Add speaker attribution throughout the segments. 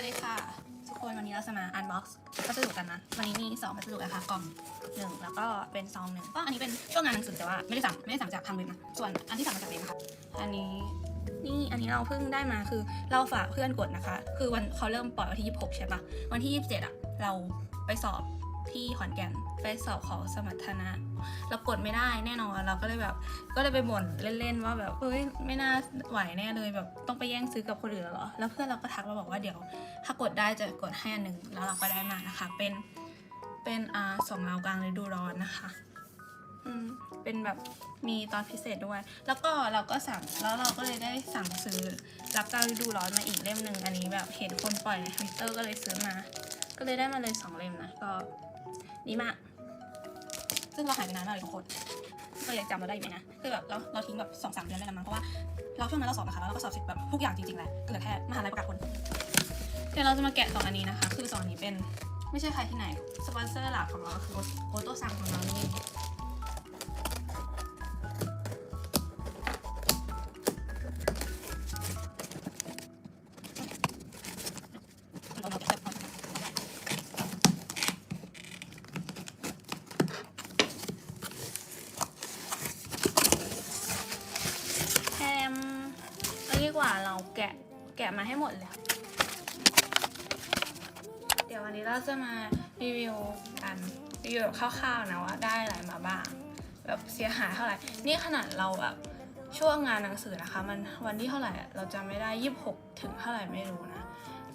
Speaker 1: วัสดีค่ะ ทุกคนวันนี้เราจะมาอันบ็อกซ์พัสดุกันนะ วันนี้มีสองพัสดุนะคะกล่องหนึ่งแล้วก็เป็นซองหนึ่งก็อันนี้เป็นช่วงงานหนังสือแต่ว่าไม่ได้สั่งไม่ได้สั่งจากทางเว็บนะส่วนอันที่สั่งมาจากเว็บนะคะอันนี้นี่อันนี้เราเพิ่งได้มาคือเราฝากเพื่อนกดนะคะ คือวันเขาเริ่มปล่อยวันที่ 26 ใช่ปะวันที่ 27อะเราไปสอบ ที่ขอนแก่นไปสอบขอสมรรถนะ เรากดไม่ได้แน่นอนเราก็เลยแบบ ก็เลยไปบ่นเล่นๆว่าแบบเฮ้ยไม่น่าไหวแน่เลยแบบต้องไปแย่งซื้อกับคนอื่นหรอ แล้วเพื่อนเราก็ทักมาบอกว่าเดี๋ยว ถ้ากดได้จะกดให้อันหนึ่งแล้วเราก็ได้มานะคะ เป็นเป็นอ่าสองเรากลางฤดูร้อนนะคะอืมเป็นแบบมีตอนพิเศษด้วย แล้วก็เราก็สั่งแล้วเราก็เลยได้สั่งซื้อรับกลาฤดูร้อนมาอีกเล่มหนึ่งอันนี้แบบเห็นคนปล่อยในทวิตเตอร์ก็เลยซื้อมา ก็เลยได้มาเลยสองเล่มนะก็ ดีมาก ซึ่งเราหายไปนานมากเลยทุกคนก็ยังจำเราได้อยู่ไหมนะคือแบบเราเราทิ้งแบบสองสามเดือนได้ละมั้งเพราะว่าเราช่วงนั้นเราสอบนะคะแล้วเราก็สอบเสร็จแบบทุกอย่างจริงๆแหละเหลือแค่มหาลัยประกาศผลเดี๋ยวเราจะมาแกะสองอันนี้นะคะ คือสองอันนี้เป็นไม่ใช่ใครที่ไหนสปอนเซอร์หลักของเราก็คือโอโต้ซังของเรานี่ะมาให้หมดเลยเดี๋ยววันนี้เราจะมารีวิวกันรีวิวแบบคร่าวๆนะว่าได้อะไรมาบ้าง แบบเสียหายเท่าไหร่ นี่ขนาดเราแบบช่วงงานหนังสือนะคะ มันวันที่เท่าไหร่เราจะไม่ได้ยี่สิบหกถึงเท่าไหร่ไม่รู้นะ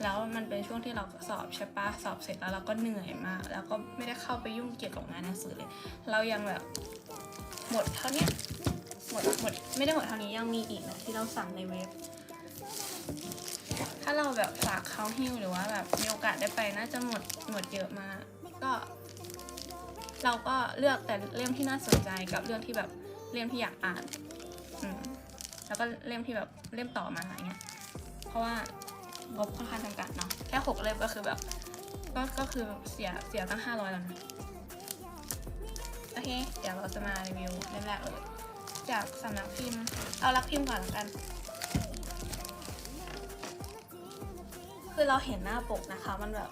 Speaker 1: แล้วมันเป็นช่วงที่เราสอบใช่ปะสอบเสร็จแล้วเราก็เหนื่อยมาก แล้วก็ไม่ได้เข้าไปยุ่งเกี่ยวกับงานหนังสือเลย เรายังแบบหมดเท่านี้หมดหมดไม่ได้หมดเท่านี้ยังมีอีกนะที่เราสั่งในเว็บ ถ้าเราแบบฝากเขาหิ้วหรือว่าแบบมีโอกาสได้ไปน่าจะหมดหมดเยอะมากก็ เราก็เลือกแต่เล่มที่น่าสนใจกับเรื่องที่แบบเล่มที่อยากอ่านอืมแล้วก็เล่มที่แบบเล่มต่อมาอะไรเงี้ย เพราะว่างบค่อนข้างจำกัดเนาะแค่หกเล่มก็คือแบบ ก็ก็คือเสียเสียตั้งห้าร้อยแล้วนะโอเค เดี๋ยวเราจะมารีวิวเล่มแรกเลยจากสำนักพิมพ์ เอารักพิมพ์ก่อนแล้วกัน คือเราเห็นหน้าปกนะคะ มันแบบ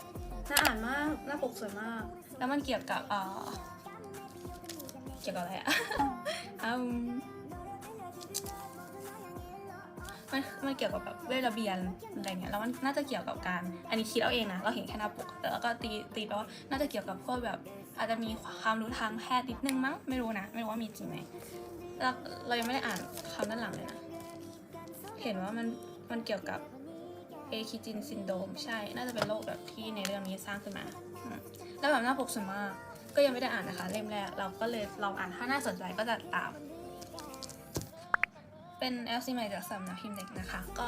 Speaker 1: น่าอ่านมากหน้าปกสวยมาก แล้วมันเกี่ยวกับเอ่อเกี่ยวกับอะไรอะอืมมันมันเกี่ยวกับแบบเวทระเบียนอะไรเงี้ยแล้วมันน่าจะเกี่ยวกับการอันนี้คิดเอาเองนะเราเห็นแค่หน้าปกแต่แล้วก็ตีตีไปว่าน่าจะเกี่ยวกับพวกแบบ อาจจะมีความรู้ทางแพทย์นิดนึงมั้งไม่รู้นะไม่รู้ว่ามีจริงไหมแล้วเรายังไม่ได้อ่านคำด้านหลังเลยนะเห็นว่ามันมันเกี่ยวกับ เอคิจินซินโดมใช่ น่าจะเป็นโรคแบบที่ในเรื่องนี้สร้างขึ้นมา แล้วแบบหน้าปกสวยมากก็ยังไม่ได้อ่านนะคะ เล่มแรก เราก็เลยลองอ่านถ้าน่าสนใจก็จะตาม เป็น LC ใหม่จากสำนักพิมพ์เด็กนะคะ ก็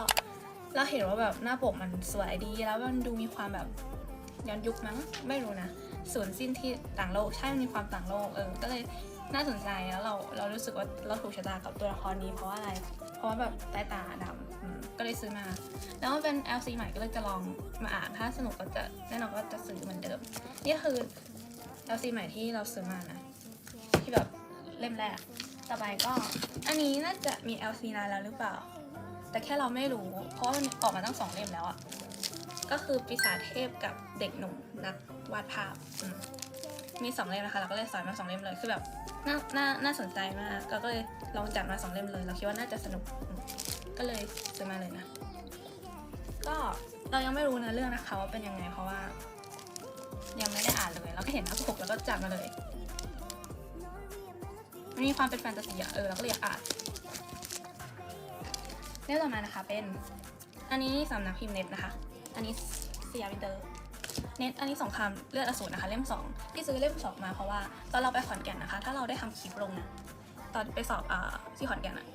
Speaker 1: เราเห็นว่าแบบหน้าปกมันสวยดี แล้วมันดูมีความแบบย้อนยุคมั้ง ไม่รู้นะส่วนสิ้นที่ต่างโลก ใช่มันมีความต่างโลก เออ ก็เลยน่าสนใจแล้วเราเรารู้สึกว่าเราถูกชะตากับตัวละครนี้เพราะว่าอะไร ราะว่าแบบใต้ตาดำก็เลยซื้อมา แล้วมันเป็น LC ใหม่ก็เลยจะลองมาอ่านถ้าสนุกก็จะแน่นอนก็จะซื้อเหมือนเดิม นี่คือ LC ใหม่ที่เราซื้อมานะ ที่แบบเล่มแรก ต่อไปก็ อันนี้น่าจะมี LC นานแล้วหรือเปล่า แต่แค่เราไม่รู้ เพราะมันออกมาตั้งสองเล่มแล้วอะก็คือปีศาจเทพกับเด็กหนุ่มนักวาดภาพ มีสองเล่มนะคะ เราก็เลยสอยมาสองเล่มเลยคือแบบน่าน่าน่าสนใจมากก็เลยลองจัดมาสองเล่มเลย เราคิดว่าน่าจะสนุกก็เลยซื้อมาเลยนะ ก็เรายังไม่รู้นื้อเรื่องนะคะว่าเป็นยังไงเพราะว่า ยังไม่ได้อ่านเลยเราก็เห็นหน้าปกแล้วก็จัดมาเลยมันมีความเป็นแฟนตาซีอะเออเราก็เลยอยากอ่านเรื่องต่อมานะคะเป็น อันนี้สำนักพิมพ์เน็ตนะคะ อันนี้เซียวินเตอร์ เน็ตอันนี้สงครามเลือดอสูรนะคะเล่มสองที่ซื้อเล่มสองมาเพราะว่าตอนเราไปขอนแก่นนะคะ ถ้าเราได้ทำคลิปลงนะตอนไปสอบอ่าที่ขอนแก่นอะ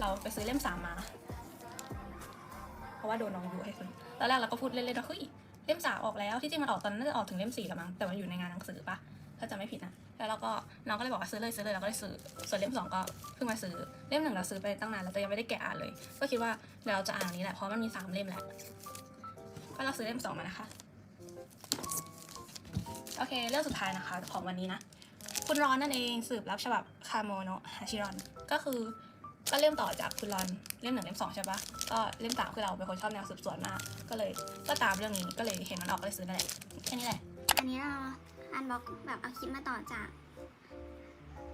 Speaker 1: เราไปซื้อเล่มสามมา เพราะว่าโดนน้องยูให้ซื้อตอนแรกเราก็พูดเล่นๆว่าเฮ้ยเล่มสามออกแล้วที่จริงมันออกตอนนั้นน่าจะออกถึงเล่มสี่แล้วมั้งแต่มันอยู่ในงานหนังสือปะถ้าจำไม่ผิดนะแล้วเราก็น้องก็เลยบอกว่าซื้อเลยซื้อเลยเราก็เลยซื้อส่วนเล่มสองก็เพิ่งมาซื้อเล่มหนึ่งเราซื้อไปตั้งนานแล้วแต่ยังไม่ได้แกะอ่านเลย ก็คิดว่าเดี๋ยวเราจะอ่านนนี้แหละเพราะมันมีสามเล่มแหละก็เราซื้อเล่มสองมานะคะ โอเค เรื่องสุดท้ายนะคะ ของวันนี้นะ คุณร้อนนั่นเองสืบรับฉบับคาโมโนะฮาชิรอน ก็คือก็เริ่มต่อจากคุณรอนเล่มหนึ่งเล่มสองใช่ปะก็เล่มสามคือเราเป็นคนชอบแนวสืบสวนมาก ก็เลยก็ตามเรื่องนี้ก็เลยเห็นมันออกก็เลยซื้อนั่นแหละแค่นี้แหละ
Speaker 2: อันนี้เราอันบล็อกแบบเอาคลิปมาต่อจาก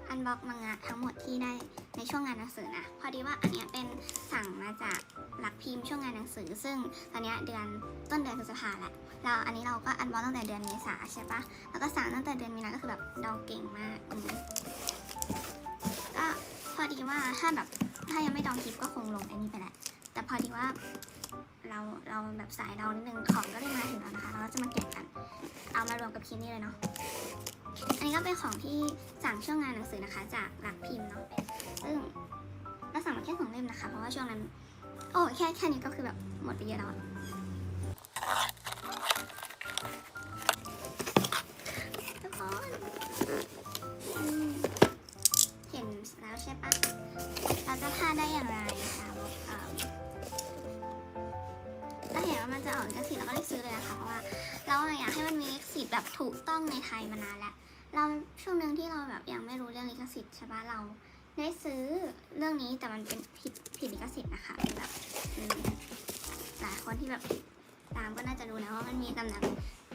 Speaker 2: อันบล็อกมังงะทั้งหมดที่ได้ในช่วงงานหนังสือนะพอดีว่าอันเนี้ยเป็นสั่งมาจากหลักพิมพ์ช่วงงานหนังสือ ซึ่งตอนเนี้ยเดือนต้นเดือนพฤษภาแหละ เราอันนี้เราก็อันบ็อกตั้งแต่เดือนเมษาใช่ปะแล้วก็สั่งตั้งแต่เดือนมีนาก็คือแบบดองเก่งมากอืมก็พอดีว่าถ้าแบบถ้ายังไม่ดองคลิปก็คงลงไอ้นี้ไปแหละ แต่พอดีว่าเราเราแบบสายดองนิดนึงของก็ได้มาถึงแล้วนะคะ เราก็จะมาแกะกัน เอามารวมกับคลิปนี้เลยเนาะ อันนี้ก็เป็นของที่สั่งช่วงงานหนังสือนะคะ จากหลักพิมพ์เนาะ ซึ่งเราสั่งมาแค่สองเล่มนะคะ เพราะว่าช่วงนั้น โอ้แค่แค่นี้ก็คือแบบหมดไปเยอะแล้ว เราอยากให้มันมีลิขสิทธิ์แบบถูกต้องในไทยมานานแล้ว เราช่วงหนึ่งที่เราแบบยังไม่รู้เรื่องลิขสิทธิ์ใช่ปะเราได้ซื้อเรื่องนี้แต่มันเป็นผิดผิดลิขสิทธิ์นะคะเป็นแบบหลายคนที่แบบตามก็น่าจะรู้แล้วว่ามันมีตำหนัก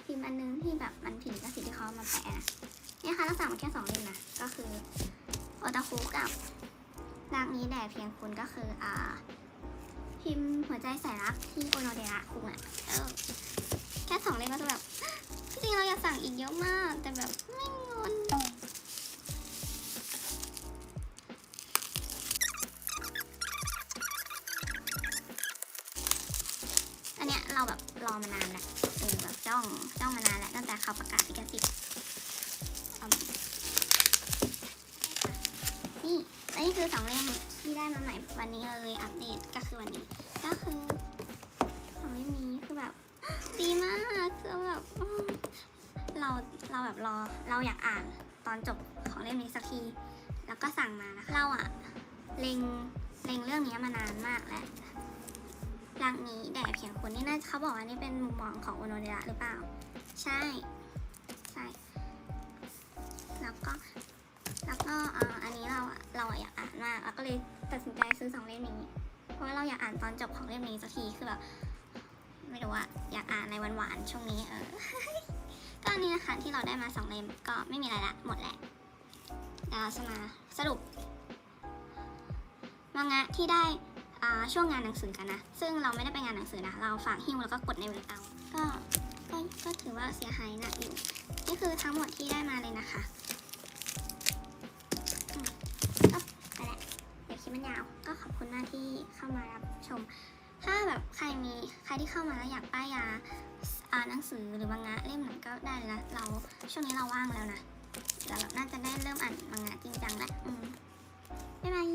Speaker 2: พิมพ์อันนึงที่แบบมันผิดลิขสิทธิ์ที่เขามาแปะนะเนี่ยค่ะเราสั่งมาแค่สองเล่มนะก็คือโอตาคุกับร่างนี้แด่เพียงคุณก็คืออ่าพิมพ์หัวใจใส่รักที่โอโนเดระคุงอะเออ แค่สองเล่มก็จะแบบจริงเราอยากสั่งอีกเยอะมาก แต่แบบไม่เงินอันเนี้ยเราแบบรอมานานแล้วเออแบบจ้องจ้องมานานแล้วตั้งแต่เขาประกาศลิขสิทธิ์อืมนี่และนี่คือสองเล่มที่ได้มาใหม่วันนี้เลยอัปเดตก็คือวันนี้ ก็คือสองเล่มนี้คือแบบ ดีมากคือแบบเราเราแบบรอเราอยากอ่านตอนจบของเล่มนี้สักที แล้วก็สั่งมานะคะเราอะเล็งเล็งเรื่องนี้มานานมากแล้วรักนี้แด่เพียงคุณนี่น่าเขาบอกว่านี่เป็นมุมมองของโอโนเดระหรือเปล่า ใช่ใช่แล้วก็แล้วก็อันนี้เราเราอะอยากอ่านมากเราก็เลยตัดสินใจซื้อสองเล่มนี้ เพราะว่าเราอยากอ่านตอนจบของเล่มนี้สักทีคือแบบ ไม่รู้อะอยากอ่านในวันหวานๆช่วงนี้เออ ก็อันนี้นะคะที่เราได้มาสองเล่มก็ไม่มีอะไรละหมดแหละเดี๋ยวเราจะมาสรุปมังงะที่ได้ช่วงงานหนังสือกันนะ ซึ่งเราไม่ได้ไปงานหนังสือนะ เราฝากหิ้วแล้วก็กดในเว็บเอาก็ก็ก็ถือว่าเสียหายหนักอยู่ นี่คือทั้งหมดที่ได้มาเลยนะคะก็ไปแหละเดี๋ยวคลิปมันยาว ก็ขอบคุณมากที่เข้ามารับชม ถ้าแบบใครมีใครที่เข้ามาแล้วอยากป้ายยาอ่าหนังสือหรือมังงะเล่มไหนก็ได้ละเราช่วงนี้เราว่างแล้วนะเราน่าจะได้เริ่มอ่านมังงะจริงจังแล้วบ๊ายบาย